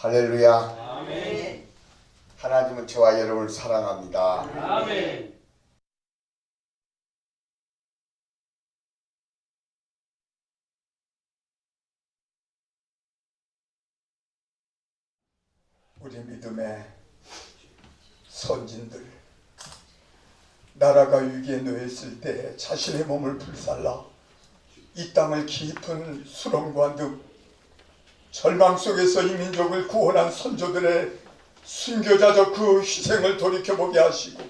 할렐루야. 아멘. 하나님은 저와 여러분을 사랑합니다. 아멘. 우리 믿음의 선진들 나라가 위기에 놓였을 때 자신의 몸을 불살라 이 땅을 깊은 수렁과 늪 절망 속에서 이 민족을 구원한 선조들의 순교자적 그 희생을 돌이켜보게 하시고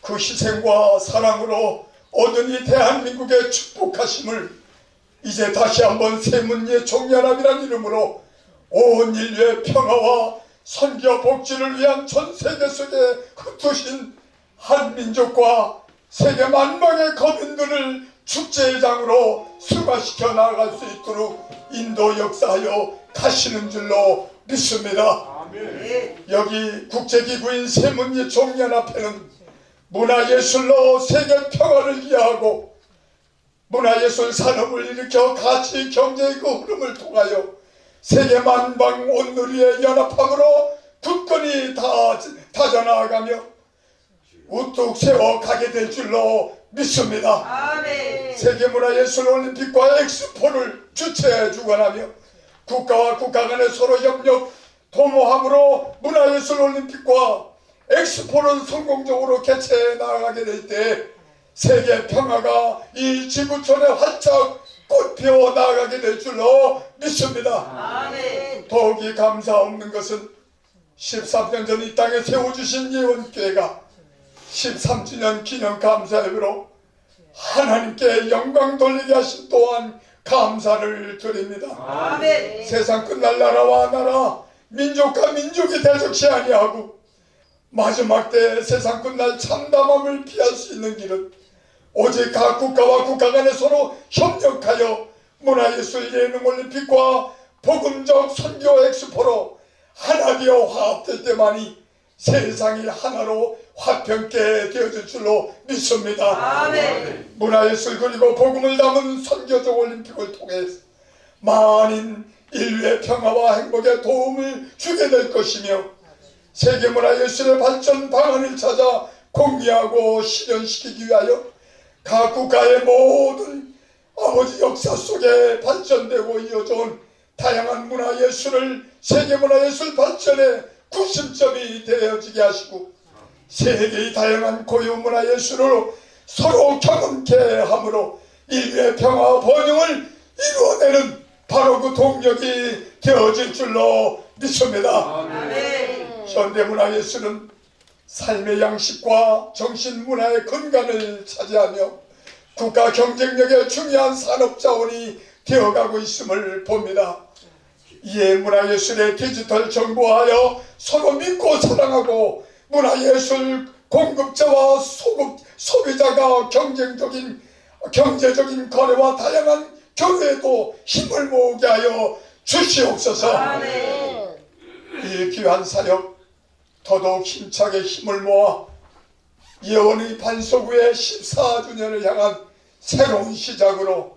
그 희생과 사랑으로 얻은 이 대한민국의 축복하심을 이제 다시 한번 세문예 종려람이란 이름으로 온 인류의 평화와 선교 복지를 위한 전 세계 속에 흩으신 한민족과 세계 만방의 거민들을 축제의 장으로 승화시켜 나아갈 수 있도록 인도 역사하여 가시는 줄로 믿습니다. 여기 국제기구인 세문예 종연합회는 문화예술로 세계 평화를 이해하고 문화예술 산업을 일으켜 가치 경제의 그 흐름을 통하여 세계 만방 온누리의 연합함으로 굳건히 다, 다져나가며 우뚝 세워 가게 될 줄로 믿습니다. 아멘. 세계문화 예술 올림픽과 엑스포를 주최 주관하며 국가와 국가 간의 서로 협력 도모함으로 문화 예술 올림픽과 엑스포를 성공적으로 개최해 나가게 될 때 세계 평화가 이 지구촌에 활짝 꽃피어 나가게 될 줄로 믿습니다. 아멘. 더욱이 감사 없는 것은 13년 전 이 땅에 세워주신 예원교회가 13주년 기념 감사예배로 하나님께 영광 돌리게 하신 또한 감사를 드립니다. 아멘. 세상 끝날 나라와 나라 민족과 민족이 대적시 아니하고 마지막 때 세상 끝날 참담함을 피할 수 있는 길은 오직 각 국가와 국가 간에 서로 협력하여 문화예술 예능 올림픽과 복음적 선교 엑스포로 하나 되어 화합될 때만이 세상이 하나로 화평케 되어질 줄로 믿습니다. 아멘. 문화예술 그리고 복음을 담은 선교적 올림픽을 통해 많은 인류의 평화와 행복에 도움을 주게 될 것이며 세계문화예술의 발전 방안을 찾아 공유하고 실현시키기 위하여 각 국가의 모든 아버지 역사 속에 발전되고 이어져온 다양한 문화예술을 세계문화예술 발전의 구심점이 되어지게 하시고 세계의 다양한 고유 문화 예술로 서로 경험케 함으로 인류의 평화와 번영을 이루어내는 바로 그 동력이 되어질 줄로 믿습니다. 아멘. 현대문화 예술은 삶의 양식과 정신문화의 근간을 차지하며 국가 경쟁력의 중요한 산업 자원이 되어가고 있음을 봅니다. 이에 문화예술의 디지털 정보하여 서로 믿고 사랑하고 문화예술 공급자와 소급, 소비자가 경쟁적인 경제적인 거래와 다양한 교류에도 힘을 모으게 하여 주시옵소서. 아멘. 이 귀한 사역 더더욱 힘차게 힘을 모아 예원의 반석 후의 14주년을 향한 새로운 시작으로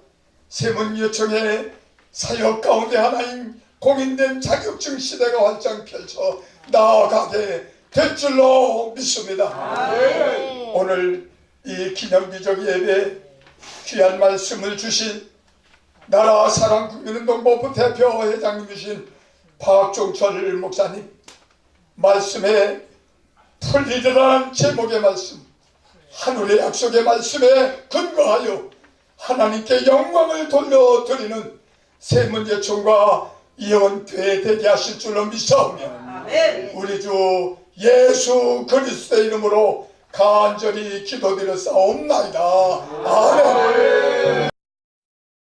세문예청의 사역 가운데 하나인 공인된 자격증 시대가 활짝 펼쳐 나아가게 될 줄로 믿습니다. 아멘. 오늘 이 기념비적 예배 귀한 말씀을 주신 나라 사랑 국민운동 본부 대표 회장님이신 박종철 목사님 말씀에 풀리리라는 제목의 말씀 하늘의 약속의 말씀에 근거하여 하나님께 영광을 돌려드리는 세문예총과 이원교회 되게 하실 줄로 믿사오며 아멘. 우리 주 예수 그리스도의 이름으로 간절히 기도드렸사옵나이다. 아멘.